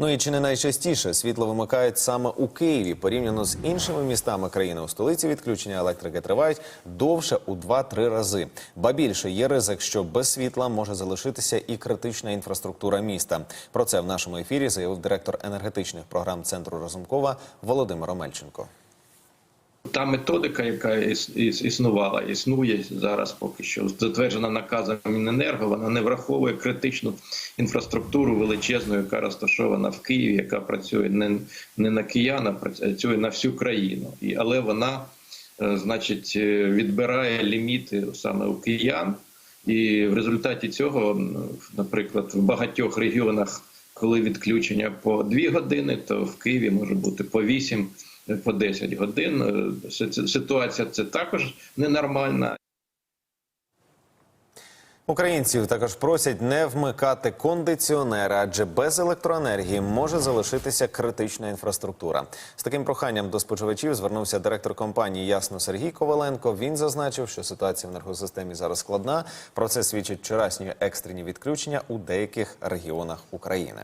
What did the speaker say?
Ну і чи не найчастіше світло вимикають саме у Києві порівняно з іншими містами країни у столиці відключення електрики тривають довше у 2-3 рази. Ба більше є ризик, що без світла може залишитися і критична інфраструктура міста. Про це в нашому ефірі заявив директор енергетичних програм центру Разумкова Володимир Омельченко. Та методика, яка іс- іс- існувала, існує зараз поки що затверджена наказом Міненерго, вона не враховує критичну інфраструктуру величезну, яка розташована в Києві, яка працює не, не на киян, а працює на всю країну. І, але вона, е, значить, е, відбирає ліміти саме у киян. І в результаті цього, наприклад, в багатьох регіонах, коли відключення по 2 години, то в Києві може бути по 8 по 10 годин. Е, Ситуація це також ненормальна. Українців також просять не вмикати кондиціонери, адже без електроенергії може залишитися критична інфраструктура. З таким проханням до споживачів звернувся директор компанії Ясно Сергій Коваленко. Він зазначив, що ситуація в енергосистемі зараз складна. Про це свідчать вчорашні екстрені відключення у деяких регіонах України.